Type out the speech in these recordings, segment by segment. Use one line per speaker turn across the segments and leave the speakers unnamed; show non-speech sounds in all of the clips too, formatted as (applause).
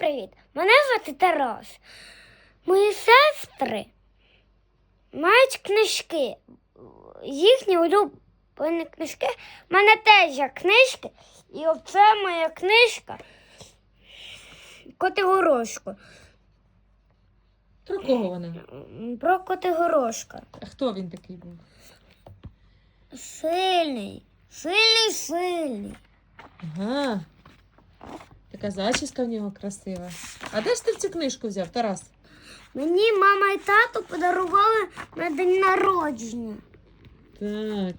привіт! Мене звати Тарас. Мої сестри мають книжки. Їхні улюблені книжки. У мене теж є книжки. І оце моя книжка Котигорошко.
Про кого вона?
Про Котигорошка.
А хто він такий був?
Сильний, сильний, сильний.
Ага. Така зачіска в нього красива. А де ж ти цю книжку взяв, Тарас?
Мені мама і тато подарували на день народження.
Так.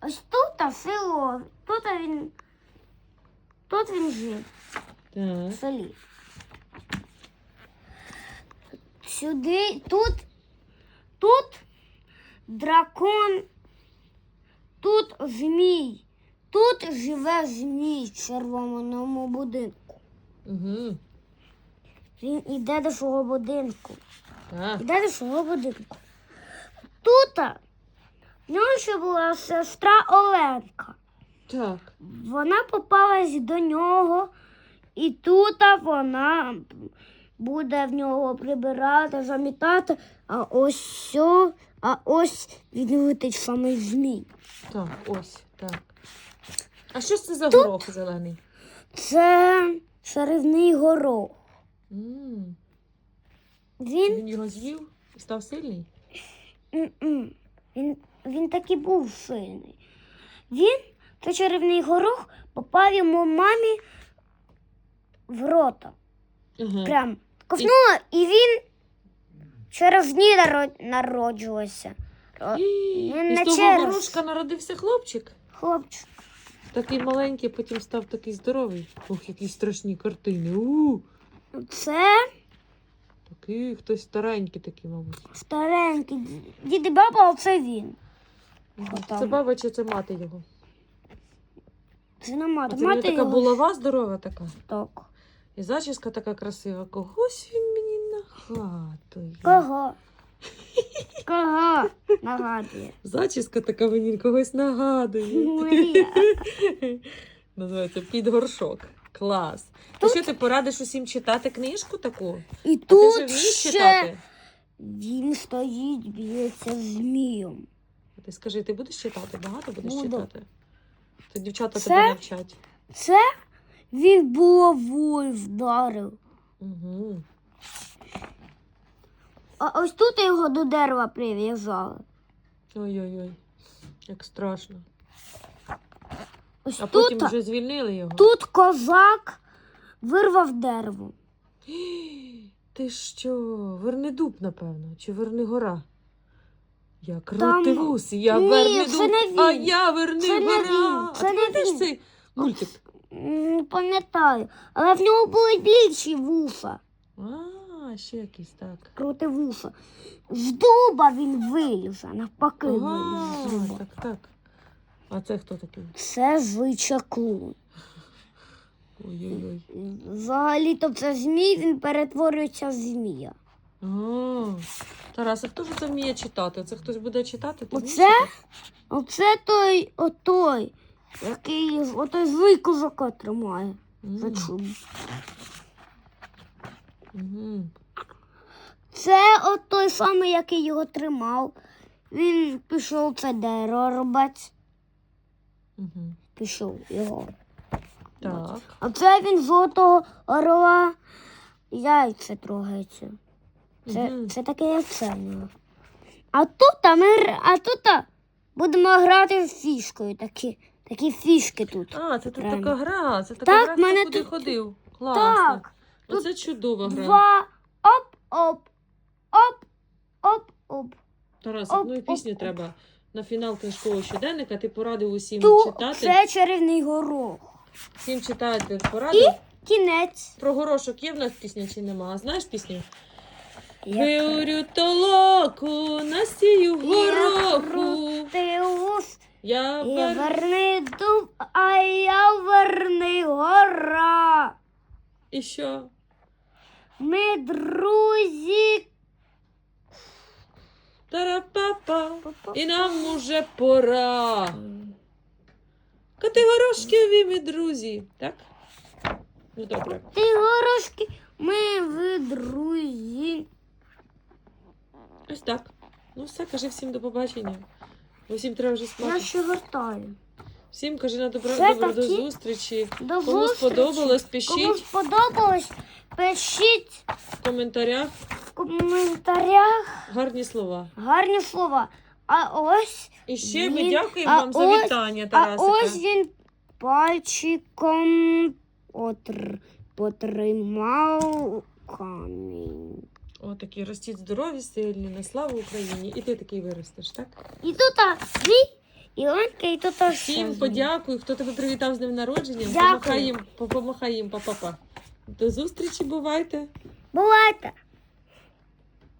Ось тут село. Тут він. Тут він жив в селі. Сюди, тут, тут дракон, тут змій. Тут живе змій в червоному будинку.
Угу.
Він іде до свого будинку.
Так.
Іде до свого будинку. Тут в нього ще була сестра Оленка.
Так.
Вона попалась до нього, і тут вона буде в нього прибирати, замітати, а ось сьо, а ось він летить самий змій.
Так, ось, так. А що ж це за горох зелений?
Це шарівний горох.
м
Він,
Він його з'їв і став сильний?
м-м, він, він таки був сильний. Він, цей чарівний горох, попав йому мамі в рота.
Ага.
Прям ковнула, і він через дні наро- народжувався. Ро-
І
він
з
не
того
через.
горошка народився хлопчик.
Хлопчик.
Такий маленький, потім став такий здоровий. Ох, які страшні картини. У,
Це
такий хтось старенький такий, мабуть.
старенький ді- дід і баба, оце він.
Це баба чи це мати його?
Це не
А
мати.
це в нього
Мати
така
його
булава здорова така.
так.
І зачіска така красива. Когось він мені на хату.
Кого? Кого? Нагадує.
Зачіска така мені когось нагадує. Називається під горшок. Клас. То
Тут-
що ти порадиш усім читати книжку таку?
І
А ти
тут
вмієш
ще
читати?
він стоїть, б'ється змієм.
Ти скажи, ти будеш читати? Багато будеш
Буду.
читати? То дівчата
Це-
тебе навчать.
Це він булавою вдарив.
Угу.
А ось тут його до дерева прив'язали.
Ой-ой-ой. Як страшно.
Ось
А
тут,
потім вже звільнили його.
тут козак вирвав дерево. (gasps)
Ти що? Вернедуб, напевно, чи Вернигора? Я
Там-
крутивус, я
Ні,
Вернедуб,
це не він.
а я
Це
Вернигора.
не він,
А ти
не
пам'ятаєш
він.
цей мультик?
Не пам'ятаю. Але в нього були більші вуса.
А, ще якийсь так.
Крути вуса. З дуба він виліз, а навпаки виліз з
Ага,
дуба.
так, так. А це хто такий?
Це звичаклун.
Ой-ой-ой.
Взагалі-то це змій, він перетворюється в змія.
А, Тарас, а хто ж це вміє читати? Це хтось буде читати? Ти вмієш
Оце?
читати?
Оце той, отой, який отой злий козака тримає за
М,
чуб. Це от той самий, який його тримав. Він пішов це дерево робити. Пішов його.
Так.
А це він золотого орла яйця трогається. Це,
Мгм.
це таке яйце. А тут ми а тут будемо грати з фішкою. Такі, такі фішки тут.
А, це тут така гра. Це така
Так,
гра,
мене
хто куди
тут-
ходив. Класно.
Так, тут
Оце чудова гра.
два оп-оп. Оп-оп-оп.
Тарасик, ну і
оп,
пісню
оп.
треба на фінал книжкового щоденника. Ти порадив усім
Ту
читати.
це чарівний горох.
Всім читати порадив.
Кінець.
Про горошок є в нас пісня чи нема? А Знаєш пісню? Виорю толоку, насію гороху. Я
і дуб, а я верни гора.
І що?
Ми друзі.
Тарапапа. І нам уже пора. Категорошки ми друзі. Так? Ну добре.
Категорошки ми ви друзі. Ось так.
Ну все, кажи всім до побачення. Усім треба вже спати.
Я ще вертаю.
Всім кажи на добро, добро до зустрічі.
До
Кому
зустрічі.
сподобалось, пишіть.
Кому сподобалось, пишіть
в коментарях
в коментарях
гарні слова.
гарні слова. А ось,
І ще ми
Він-
дякуємо
а
вам за
ось-
вітання,
а
Тарасика.
ось він пальчиком отр, потримав камінь.
О, такі ростіть здорові, сильні, на славу Україні. І ти такий виростеш, так?
І тут а, дві Ілонка, і тут а, ще
Всім
дві.
подякуй, хто тебе привітав з днем народження.
Дякую.
Помахай їм, помахай їм, па-па-па. До зустрічі, бувайте.
Бувайте!